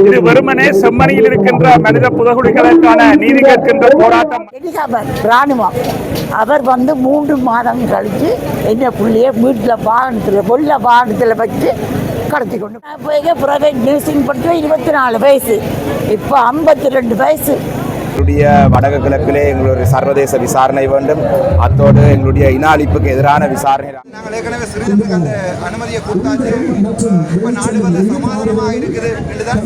இது வெறுமனே செம்மணியில் இருக்கின்ற மனித புதகுலிகளுக்கான நீதி கேட்கின்ற போராட்டம். ராணுவம். அவர் வந்து மூன்று மாதம் கழித்து என்ன பிள்ளைய வீட்டில் வாகனத்தில் வெள்ள வாகனத்தில் வச்சு கடத்தி கொண்டு போய் ப்ரைவேட் நர்சிங் படித்து இருபத்தி நாலு வயசு. இப்போ ஐம்பத்தி ரெண்டு வயசு. எங்களுடைய வடக்கு கிழக்கிலே எங்களுடைய சர்வதேச விசாரணை வேண்டும். அத்தோடு எங்களுடைய இன அழிப்புக்கு எதிரான விசாரணை நாங்கள் ஏற்கனவே சிறுவர்களுக்கு அந்த அனுமதியை கொடுத்தாச்சு. இப்போ நாடு வந்து சமாதானமாக இருக்குது. என்று தான்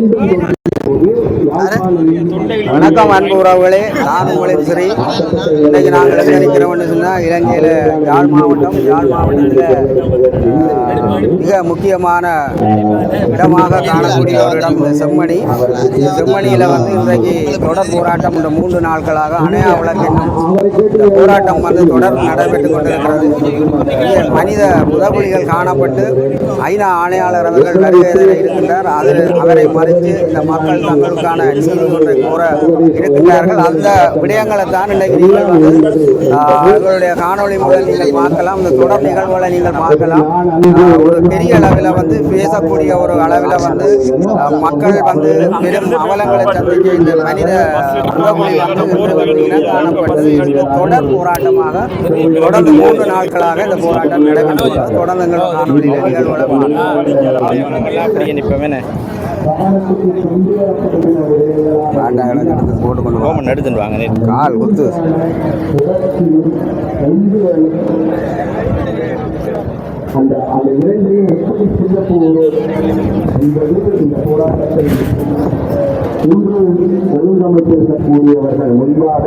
சிறுவர் வணக்கம் அன்பு உறவுகளே. நான் உங்களின் சரி இன்னைக்கு நாங்கள் எங்கே சொன்னால் இலங்கையில் யாழ் மாவட்டம் யாழ் மாவட்டத்தில் மிக முக்கியமான இடமாக காணக்கூடிய ஒரு இடம் இந்த செம்மணி. இந்த செம்மணியில் வந்து இன்றைக்கு தொடர் போராட்டம் இந்த மூன்று நாட்களாக அணையா விளக்கென்னும் இந்த போராட்டம் வந்து தொடர் நடைபெற்றுக் கொண்டிருக்கிறது. மனித முதகுலிகள் காணப்பட்டு ஐநா ஆணையாளர் அவர்கள் வருகையில் இருக்கின்றார். அதில் அவரை மறித்து இந்த மக்கள் தங்களுக்கான நீதி ஒன்றை கோர இருக்கிறார்கள் அந்த விடயங்களை தான் இன்றைக்கு நீங்கள் வந்து எங்களுடைய காணொளி மூலம் நீங்கள் பார்க்கலாம் இந்த தொடர் நிகழ்வுகளை நீங்கள் பார்க்கலாம் ஒரு பெரிய அளவில் வந்து பேசக்கூடிய ஒரு அளவில் வந்து மக்கள் வந்து பெரும் அவலங்களை சந்திக்க இந்த மனித உறவுகளை வந்து காணப்பட்டது தொடர் போராட்டமாக தொடர்ந்து மூன்று நாட்களாக இந்த போராட்டம் நடைபெற்றது தொடர்ந்து காணொலியில் நிகழ்வுகளை பார்க்கலாம் கொண்டு எடுத்துட்டு வாங்க கால் குத்து. அந்த அந்த இரண்டையும் எப்படி செய்ய போகிறோம் என்பது இந்த போராட்டத்தை இன்று ஒழுங்கமைத்திருக்கக்கூடியவர்கள் முன்பாக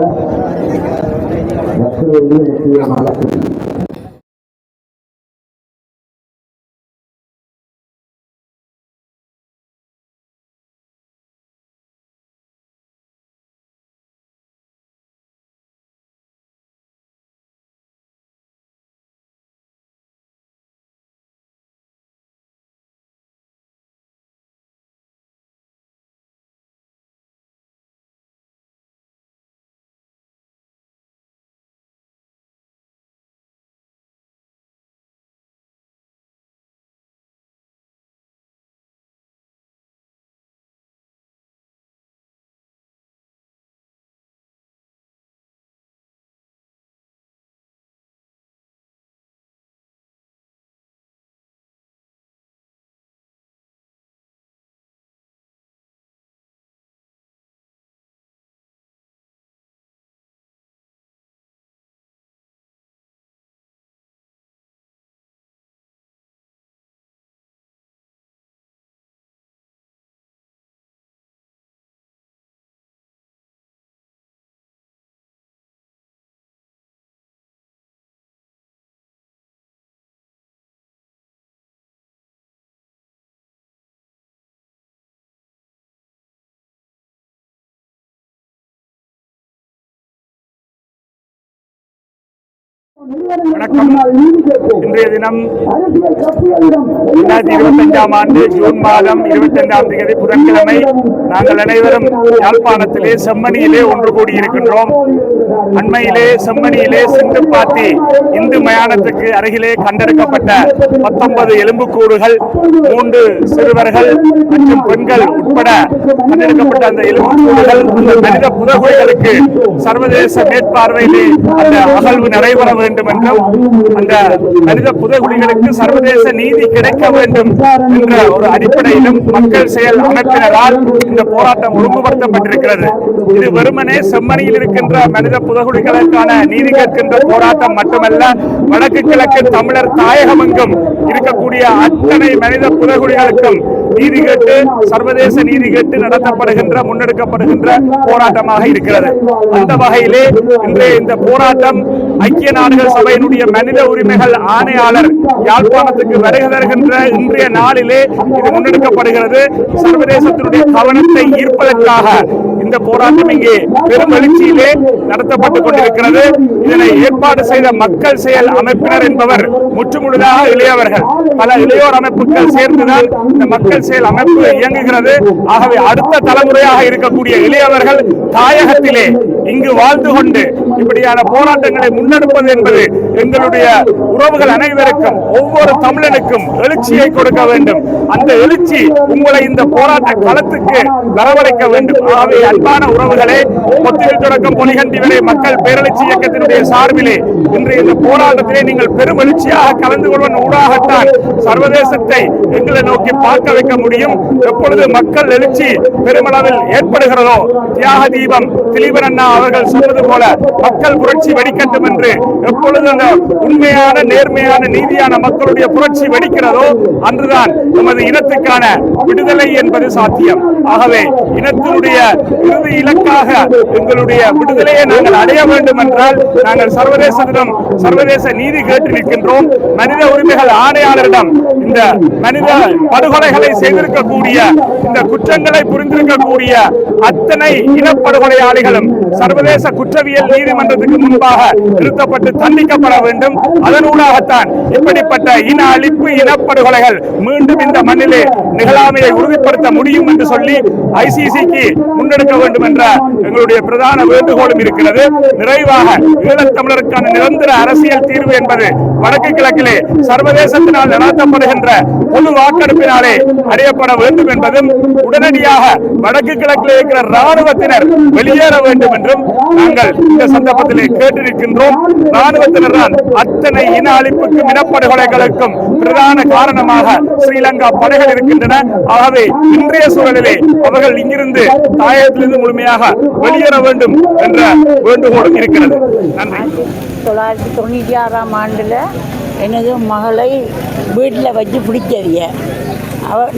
வணக்கம். இன்றைய தினம் இரண்டாயிரத்தி இருபத்தஞ்சாம் ஆண்டு ஜூன் மாதம் இருபத்தைந்தாம் தேதி புதன்கிழமை நாங்கள் அனைவரும் யாழ்ப்பாணத்திலே செம்மணியிலே ஒன்று கூடியிருக்கின்றோம். அண்மையிலே செம்மணியிலே சிந்து பாத்தி இந்து மயானத்துக்கு அருகிலே கண்டெடுக்கப்பட்ட பத்தொன்பது எலும்புக்கூடுகள் மூன்று சிறுவர்கள் மற்றும் பெண்கள் உட்பட கண்டெடுக்கப்பட்ட அந்த எலும்புக்கூடுகள் அந்த மனித புதகுகளுக்கு சர்வதேச மேற்பார்வையிலே அந்த அகழ்வு நடைபெற வேண்டும் வேண்டும் என்றும் அந்த மனித புதகுலிகளுக்கு சர்வதேச நீதி கிடைக்க வேண்டும் என்ற ஒரு அடிப்படையிலும் மக்கள் செயல் அமைப்பினரால் இந்த போராட்டம் ஒழுங்குபடுத்தப்பட்டிருக்கிறது. இது வெறுமனே செம்மணியில் இருக்கின்ற மனித புதகுலிகளுக்கான நீதி கேட்கின்ற போராட்டம் மட்டுமல்ல வடக்கு கிழக்கு தமிழர் தாயகமெங்கும் இருக்கக்கூடிய அத்தனை மனித புதகுலிகளுக்கும் நீதி கேட்டு சர்வதேச நீதி கேட்டு நடத்தப்படுகின்ற முன்னெடுக்கப்படுகின்ற போராட்டமாக இருக்கிறது. அந்த வகையிலே இன்றைய இந்த போராட்டம் ஐக்கிய நாடுகள் சபையினுடைய மனித உரிமைகள் ஆணையாளர் யாழ்ப்பாணத்துக்கு வருகை தருகின்ற இன்றைய நாளிலே இது முன்னெடுக்கப்படுகிறது. சர்வதேசத்தினுடைய கவனத்தை ஈர்ப்பதற்காக இந்த போராட்டம் இங்கே பெரும் எழுச்சியிலே நடத்தப்பட்டுக் கொண்டிருக்கிறது. இதனை ஏற்பாடு செய்த மக்கள் செயல் அமைப்பினர் என்பவர் முற்றுமுழுதாக இளையவர்கள் பல இளையோர் அமைப்புகள் சேர்ந்துதான் இந்த மக்கள் செயல் அமைப்பு இயங்குகிறது. ஆகவே அடுத்த தலைமுறையாக இருக்கக்கூடிய இளையவர்கள் தாயகத்திலே இங்கு வாழ்ந்து கொண்டு இப்படியான போராட்டங்களை முன்னெடுப்பது என்பது எங்களுடைய உறவுகள் அனைவருக்கும் ஒவ்வொரு தமிழனுக்கும் எழுச்சியை கொடுக்க வேண்டும். அந்த எழுச்சி உங்களை இந்த போராட்ட களத்துக்கு வரவழைக்க வேண்டும். ஆகவே அன்பான உறவுகளே கொத்தியில் தொடக்கம் பொலிகண்டி வரை மக்கள் பேரெழுச்சி இயக்கத்தினுடைய சார்பிலே இன்று இந்த போராட்டத்திலே நீங்கள் பெரும் எழுச்சியாக கலந்து கொள்வதன் ஊடாகத்தான் சர்வதேசத்தை எங்களை நோக்கி பார்க்க வைக்க முடியும். எப்பொழுது மக்கள் எழுச்சி பெருமளவில் ஏற்படுகிறதோ தியாக தீபம் திலீபன் அண்ணா அவர்கள் சொன்னது போல மக்கள் புரட்சி வெடிக்கட்டும் என்று எப்பொழுது அந்த உண்மையான நேர்மையான நீதியான மக்களுடைய புரட்சி வெடிக்கிறதோ அன்றுதான் நமது இனத்துக்கான விடுதலை என்பது சாத்தியம். ஆகவே இனத்தினுடைய இறுதி இலக்காக எங்களுடைய விடுதலையை நாங்கள் அடைய வேண்டும் என்றால் நாங்கள் சர்வதேசத்திடம் சர்வதேச நீதி கேட்டு நிற்கின்றோம். மனித உரிமைகள் ஆணையாளரிடம் இந்த மனித படுகொலைகளை செய்திருக்கக்கூடிய இந்த குற்றங்களை புரிந்திருக்கக்கூடிய அத்தனை இனப்படுகொலையாளிகளும் சர்வதேச குற்றவியல் நீதிமன்றத்துக்கு முன்பாக நிறுத்தப்பட்டு தண்டிக்கப்பட வேண்டும். அதனூடாகத்தான் இப்படிப்பட்ட இன அழிப்பு இனப்படுகொலைகள் மீண்டும் இந்த மண்ணிலே நிகழாமையை உறுதிப்படுத்த முடியும் என்று சொல்லி ஐசிசிக்கு முன்னெடுக்க வேண்டும் என்ற எங்களுடைய பிரதான வேண்டுகோளும் இருக்கிறது. நிறைவாக ஈழத்தமிழருக்கான நிரந்தர அரசியல் தீர்வு என்பது வடக்கு கிழக்கிலே சர்வதேசத்தினால் நடாத்தப்படுகின்ற பொது வாக்கெடுப்பினாலே அறியப்பட வேண்டும் என்பதும் உடனடியாக வடக்கு கிழக்கிலே இருக்கிற ராணுவத்தினர் வெளியேற வேண்டும் என்றும் நாங்கள் இந்த சந்தர்ப்பத்திலே கேட்டிருக்கின்றோம். ராணுவத்தினர்தான் அத்தனை இன அழிப்புக்கும் இனப்படுகொலைகளுக்கும் பிரதான காரணமாக ஸ்ரீலங்கா படைகள் இருக்கின்றன. ஆகவே இன்றைய சூழலிலே அவர்கள் இங்கிருந்து தாயகத்திலிருந்து முழுமையாக வெளியேற வேண்டும் என்ற வேண்டுகோளும் இருக்கிறது. நன்றி. தொள்ளாயிரத்தி தொண்ணூற்றி ஆறாம் ஆண்டில் எனது மகளை வீட்டில் வச்சு பிடிச்சவிய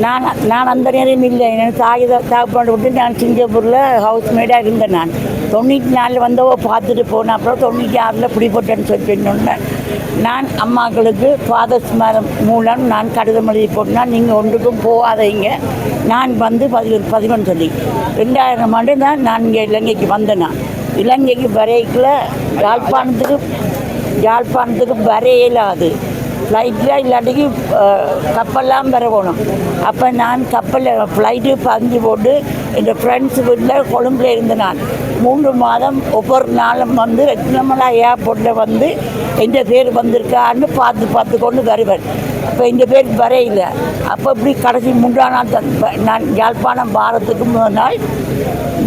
நான் நான் அந்த நேரம் இல்லை. எனக்கு தாய் தாப்பாண்டு விட்டு நான் சிங்கப்பூரில் ஹவுஸ் மேடாக இருந்தேன் நான். தொண்ணூற்றி நாலில் வந்தவோ பார்த்துட்டு போன அப்புறம் தொண்ணூற்றி ஆறில் பிடிப்பட்டேன்னு சொல்லி நான் அம்மாக்களுக்கு ஃபாதர்ஸ் மரம் மூலம் நான் கடிதம் எழுதி போட்டேன். நீங்கள் ஒன்றுக்கும் போகாதீங்க. நான் வந்து பதி பதினொன்று சொல்லி. ரெண்டாயிரம் ஆண்டு தான் நான் இங்கே இலங்கைக்கு வந்தேன் நான். இலங்கைக்கு வரைக்கில் யாழ்ப்பாணத்துக்கு யாழ்ப்பாணத்துக்கு வர அது. ஃப்ளைட்டில் இல்லாட்டிக்கு கப்பல்லாம் வரணும் அப்போ நான் கப்பலில் ஃப்ளைட்டு பஞ்சு போட்டு என் ஃப்ரெண்ட்ஸ் வீட்டில் கொழும்புல இருந்து நான் மூன்று மாதம் ஒவ்வொரு நாளும் வந்து ரத்னமலா ஏர்போர்ட்டில் வந்து எந்த பேர் வந்திருக்கான்னு பார்த்து பார்த்து கொண்டு வருவேன். அப்போ இந்த பேர் வரையில. அப்போ இப்படி கடைசி மூன்றாம் நாள் நான் யாழ்ப்பாணம் வாரத்துக்கு முதல் நாள்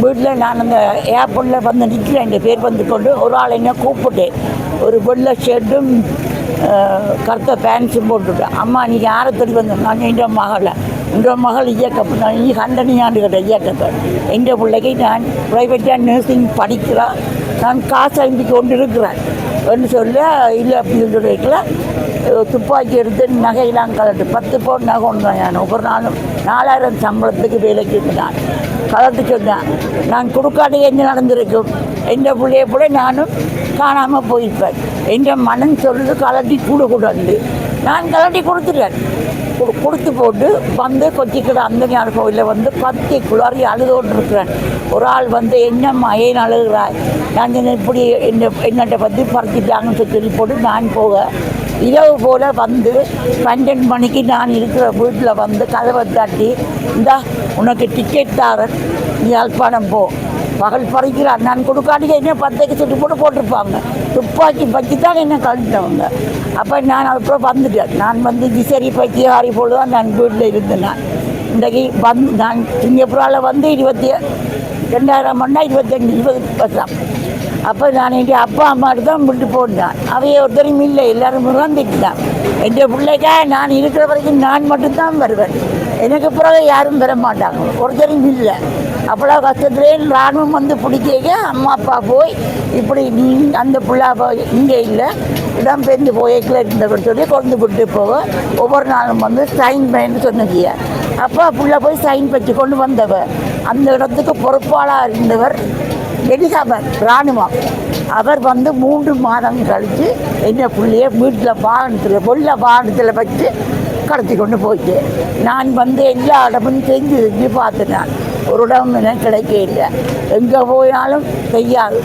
வீட்டில் நான் அந்த ஏர்போர்ட்டில் வந்து நிற்கிறேன் எங்கள் பேர் வந்து கொண்டு ஒரு ஆள் என்ன கூப்பிட்டேன் ஒரு வெள்ளை ஷர்ட்டும் கருத்த பேண்ட்ஸும் போட்டுவிட்டேன் அம்மா நீ யாரை தேடி வந்து நான் என்ற மகளை. என்ற மகள் இயக்கம். நான் நீ கண்டனியாண்டு கிட்ட இயக்கத்தை. எந்த பிள்ளைக்கு நான் ப்ரைவேட்டாக நர்சிங் படிக்கிறேன் நான் காசு அனுப்பி கொண்டு இருக்கிறேன் என்று சொல்ல இல்லை அப்படின்னு சொல்லிட்டுல துப்பாக்கி எடுத்து நகையெல்லாம் கலட்டு பத்து பவுன் நகை ஒன்று நான். ஒவ்வொரு நாளும் நாலாயிரம் சம்பளத்துக்கு வேலைக்கு இருந்தான் கலட்டு சொன்னேன். நான் கொடுக்காட்டி என்ன நடந்திருக்கும்? எந்த பிள்ளைய கூட நானும் காணாமல் போயிருப்பேன். எந்த மனம் சொல்லுது கலட்டி கூட கூடாது நான் கலட்டி கொடுத்துட்டேன். கொடு- கொடுத்து போட்டு வந்து கொச்சிக்கிற அந்த ஞான கோயிலில் வந்து பத்து குளறி அழுதோடு இருக்கிறேன் ஒரு ஆள் வந்து என்னம்மா ஏன் அழுகிறாய்? நான் இப்படி என்ன என்னட்ட பற்றி பறிச்சிட்டாங்கன்னு சொல்லி போட்டு நான் போக இரவு போல் வந்து பன்னெண்டு மணிக்கு நான் இருக்கிற வீட்டில் வந்து கதவை தட்டி இந்தா உனக்கு டிக்கெட் தாரன் நீ யாழ்ப்பாணம் போ. பகல் பறிக்கிறான் நான் கொடுக்காட்டிக்க என்ன பத்தைக்கு சுட்டு போட்டு போட்டிருப்பாங்க. துப்பாக்கி பற்றி தான் என்ன கழிட்டவங்க. அப்போ நான் அதுக்கப்புறம் வந்துட்டேன். நான் வந்து திசரி பற்றி ஆறி போல் தான் நான் வீட்டில் இருந்தேன் இன்றைக்கு வந்து நான் சிங்கப்பூரால் வந்து இருபத்தி ரெண்டாயிரம் மணி இருபத்தஞ்சு இருபது வருஷம் அப்போ நான் என் அப்பா அம்மாட்டு தான் விட்டு போட்டேன். அவைய ஒருத்தரும் இல்லை எல்லாரும் முறந்துட்டுதான் என் பிள்ளைக்கா நான் இருக்கிற வரைக்கும் நான் மட்டும்தான் வருவேன். எனக்கு பிறகு யாரும் வர மாட்டாங்க. ஒருத்தரும் இல்லை. அவ்வளோ கஷ்டத்துலேயே ராணுவம் வந்து பிடிக்க அம்மா அப்பா போய் இப்படி நீ அந்த பிள்ளை இங்கே இல்லை. இடம் பெருந்து போய் இருந்தவர் சொல்லி கொண்டு விட்டு போக ஒவ்வொரு நாளும் வந்து சைன் பண்ணு சொன்னதிய அப்பா புள்ள போய் சைன் பற்றி கொண்டு வந்தவர். அந்த இடத்துக்கு பொறுப்பாளாக இருந்தவர். எலிசபெத் இராணுவம் அவர் வந்து மூன்று மாதம் கழித்து என்ன பிள்ளைய வீட்டில் வாகனத்தில் வெள்ள வாகனத்தில் வச்சு கடத்தி கொண்டு போயிட்டு நான் வந்து எல்லா இடமும் செஞ்சு செஞ்சு பார்த்துட்டேன் ஒரு இடம் எனக்கு கிடைக்க இல்லை. எங்கே போயினாலும் செய்யாது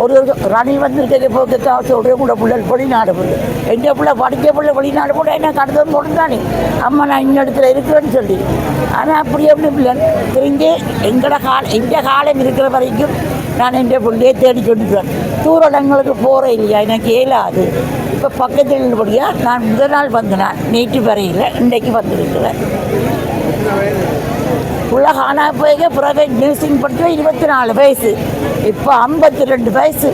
ஒரு ரணில் வந்திருக்க போக்கு சொல்கிற கூட பிள்ளை வெளிநாடு போகுது எங்கள் பிள்ளை படிக்க பிள்ளை வெளிநாடு போட என்ன கடத்தல் கொடுத்தானே அம்மா நான் இந்த இடத்துல இருக்கிறேன்னு சொல்லி. ஆனால் அப்படி எப்படி பிள்ளை தெரிஞ்சு எங்களோட கால எங்கள் காலம் இருக்கிற வரைக்கும் நான் என் பிள்ளையை தேடி சொல்லிடுவேன் தூர இடங்களுக்கு போகிற இல்லையா எனக்கு இயலாது இப்போ பக்கத்தில் இருந்தபடியாக நான் முதல் நாள் வந்தேன் நேற்று வரையில் இன்றைக்கு வந்திருக்கிறேன் உள்ள காணா போய் ப்ரைவேட் நர்சிங் படித்தோம் இருபத்தி நாலு வயசு இப்போ ஐம்பத்தி ரெண்டு வயசு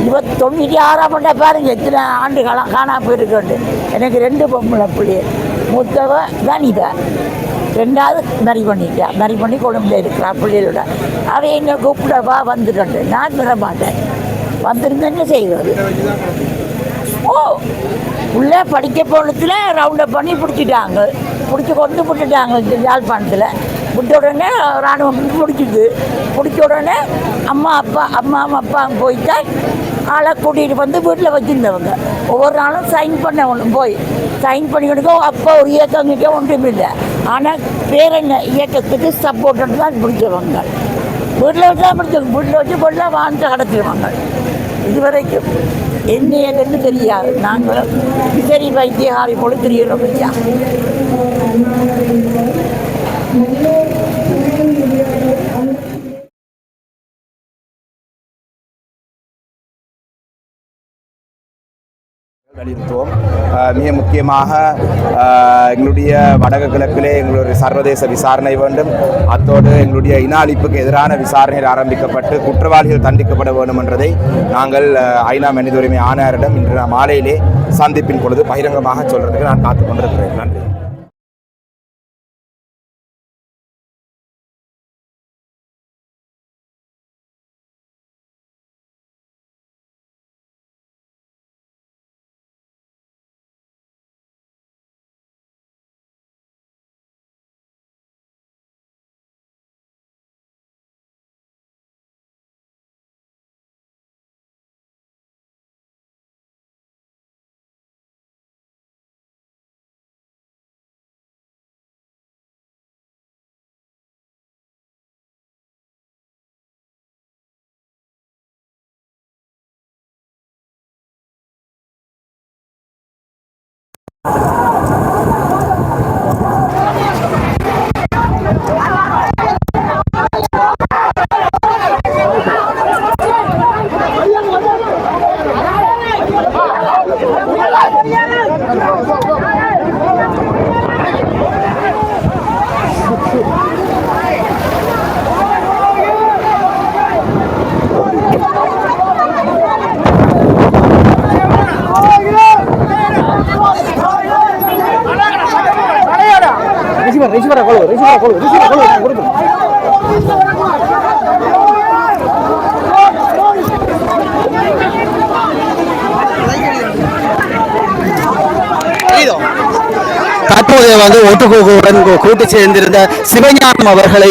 இருபத்தி தொண்ணூற்றி ஆறாம் பண்ண பாருங்க எத்தனை ஆண்டு காலம் காணா போயிருக்கேன் எனக்கு ரெண்டு பொம்பளை பிள்ளைய மூத்தவ தான் ரெண்டாவது மரி பண்ணிட்டா. மரி பண்ணி கொழும்புல இருக்கிறா பிள்ளைகளோட. அவ என்ன கூப்பிடவா வந்துட்டு நான் விட மாட்டேன். வந்திருந்தா என்ன செய்வது? ஓ உள்ளே படிக்க போனதுல ரவுண்டப் பண்ணி பிடிச்சிட்டாங்க. பிடிச்சி கொண்டு விட்டுட்டாங்க யாழ்ப்பாணத்தில். விட்ட உடனே ராணுவம் பிடிச்சிது பிடிச்ச உடனே அம்மா அப்பா அம்மா அப்பா போயிட்டா. ஆளை கூட்டிகிட்டு வந்து வீட்டில் வச்சுருந்தவங்க. ஒவ்வொரு நாளும் சைன் பண்ண போய். சைன் பண்ணி கொடுக்க அப்பா ஒரு இயக்கம் கிட்ட ஒன்றும் இல்லை ஆனால் பேர் இயக்கத்துக்கு சப்போர்ட்டு தான் பிடிச்சவங்க வீட்டில் வச்சு தான் பிடிச்சவங்க வீட்டில் வச்சு பொருளாக வாழ்ந்து கடத்திடுவாங்க. இதுவரைக்கும் என்ன ஏதுன்னு தெரியாது. நாங்களும் விசரி வைத்தியகாரி போல தெரியணும் ஐயா வலியுறுத்துவோம் மிக முக்கியமாக எங்களுடைய வடக்கு கிழக்கிலே எங்களுடைய சர்வதேச விசாரணை வேண்டும். அத்தோடு எங்களுடைய இன அழிப்புக்கு எதிரான விசாரணைகள் ஆரம்பிக்கப்பட்டு குற்றவாளிகள் தண்டிக்கப்பட வேண்டும் என்றதை நாங்கள் ஐநா மனித உரிமை ஆணையரிடம் இன்று மாலையிலே சந்திப்பின் பொழுது பகிரங்கமாக சொல்றதுக்கு நான் காத்துக் கொண்டிருக்கிறேன் நன்றி. தற்போது வந்து ஒட்டுக்குழுவுடன் கூட்டு சேர்ந்திருந்த சிவஞானம் அவர்களை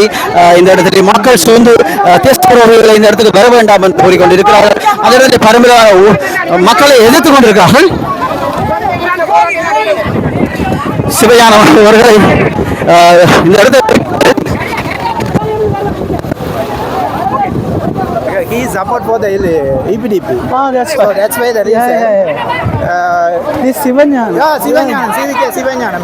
இந்த இடத்துல மக்கள் சூழ்ந்து அஹ், டெஸ்ட் இந்த இடத்துக்கு வர வேண்டாம் என்று கூறிக்கொண்டிருக்கிறார்கள். அதிலிருந்து பரம்பரை மக்களை எதிர்த்து கொண்டிருக்கிறார்கள். சிவஞானம் அவர்களை இந்த இடத்துல He is support for the EPDP. Ah, that's So that's why the reason. Yeah, yeah, Uh, this Sivanyan. yeah, Sivanyanam, CVK Sivanyanam.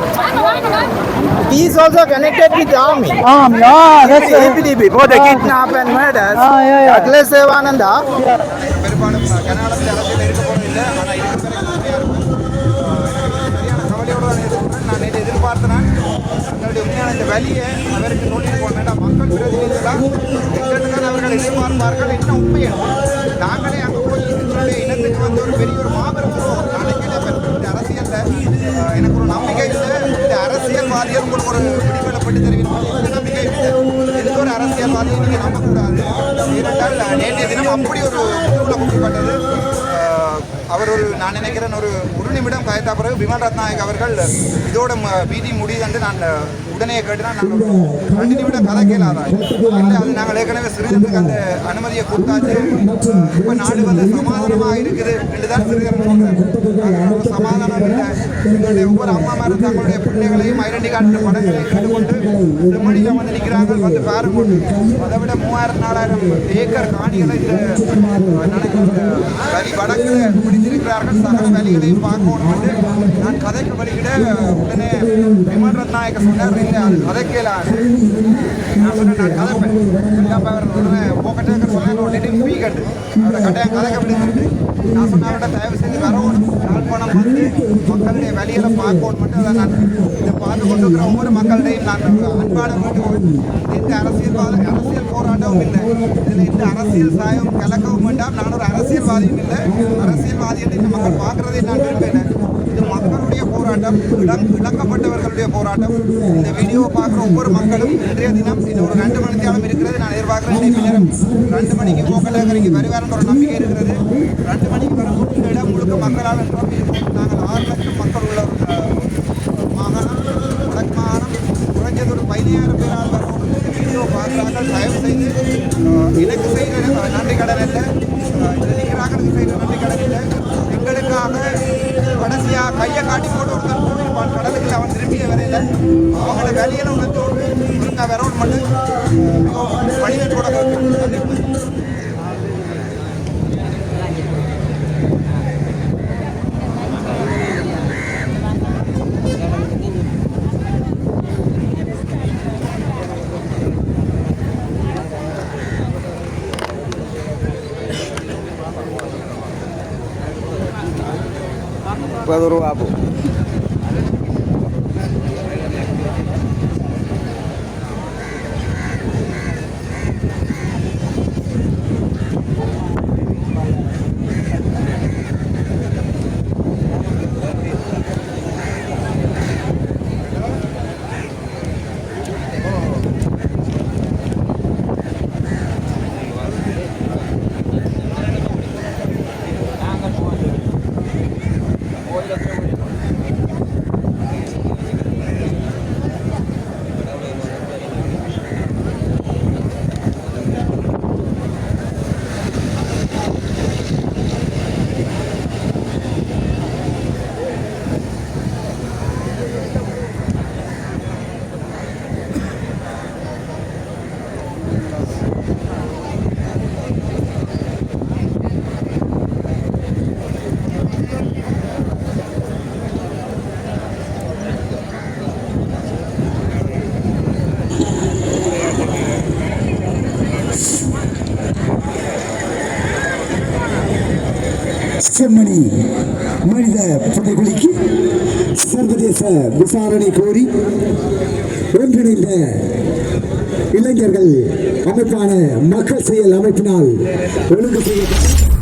He is also connected with the army. Um, yeah, that's EPDP, for the kidnap and murders. Ah, yeah, yeah. Akhilesh Devananda. பெரும்பாலும் வழியை அவருக்கு notice போட வேண்டாம் மக்கள் பிரதிநிதிகளாக எங்களுக்கு அவர்கள் எதிர்பார்ப்பார்கள் என்ன உண்மையை. நாங்களே அங்கே போய் எங்களுடைய இனத்துக்கு வந்து ஒரு பெரிய ஒரு மாபெரும் நாளைக்கு இந்த அரசியலில் எனக்கு ஒரு நம்பிக்கை இல்லை. இந்த அரசியல்வாதிகள் உங்களுக்கு ஒரு விடிவெளப்பட்டு தெரிவித்து நம்பிக்கை இல்லை. எந்த ஒரு அரசியல்வாதியை நீங்கள் நம்பக்கூடாது. ஏனென்றால் நேற்றைய தினம் அப்படி ஒரு குழுவில் கொடுக்கப்பட்டது அவர் ஒரு நான் நினைக்கிறேன் ஒரு ஒரு நிமிடம் கயத்தா பிறகு விமல் ரத்நாயக் அவர்கள் இதோட ம- பீதி முடியுது என்று நான் உடனே கேட்டுனா நாங்கள் ரெண்டு நிமிடம் கதை கேளாதான் இல்லை அது நாங்கள் ஏற்கனவே சிறிதற்கு அந்த அனுமதியை கொடுத்தாச்சு. இப்போ நாடு வந்து சமாதானமாக இருக்குது என்று தான் சிறிதர் சொல்கிறார் சமாதானம் இல்லை. எங்களுடைய ஒவ்வொரு அம்மா மாதிரி தங்களுடைய பிள்ளைகளையும் ஐடென்டி கார்டு படங்களையும் கேட்டுக்கொண்டு செம்மடியில் வந்து நிற்கிறாங்க வந்து பேர பாருங்க அதை விட மூவாயிரம் நாலாயிரம் ஏக்கர் காணிகளை இந்த நடக்கின்ற வரி வடக்கில் பிடித்திருக்கிறார்கள். சகல வேலைகளையும் பார்க்கணும் நான் கதைக்கு வழிகிட உடனே விமல் ரத்நாயக்க சொன்னார். இல்லை அது கதைக்கலாது நான் சொன்னேன் நான் கதைப்பேன். இல்லப்பா நான் சொன்ன தயவு செய்து வரணும் யாழ்ப்பாணம் வந்து மக்களுடைய வேலைகளை பார்க்கணும் மட்டும் அதை நான் இதை பார்த்து கொண்டு இருக்கிற ஒவ்வொரு மக்களிடையும் நான் அன்பான வேண்டுகோள். எந்த அரசியல்வாத அரசியல் போராட்டமும் இல்லை. இதில் எந்த அரசியல் சாயம் கலக்கவும் வேண்டாம். நான் ஒரு அரசியல்வாதியும் இல்லை. அரசியல்வாதி என்று மக்கள் பார்க்கறதை நான் விரும்பினேன் மக்களுடைய போராட்டம் இளம் இழக்கப்பட்டவர்களுடைய போராட்டம். இந்த வீடியோ பார்க்குற ஒவ்வொரு மக்களும் இன்றைய தினம் இன்னொரு ஒரு ரெண்டு மணி தியானம் இருக்கிறது. நான் எதிர்பார்க்குறேன் நேரம் ரெண்டு மணிக்கு போக்கலகரிக்கு வருவார்ன்ற ஒரு நம்பிக்கை இருக்கிறது. ரெண்டு மணிக்கு வரும்போது இந்த இடம் முழுக்க மக்களால் நாங்கள் Guadoruabo. செம்மணி மனித படுகொலைக்கு சர்வதேச விசாரணை கோரி ஒன்றிணைந்த இளைஞர்கள் அமைப்பான மக்கள் செயல் அமைப்பினால் ஒழுங்கு செய்யப்பட்ட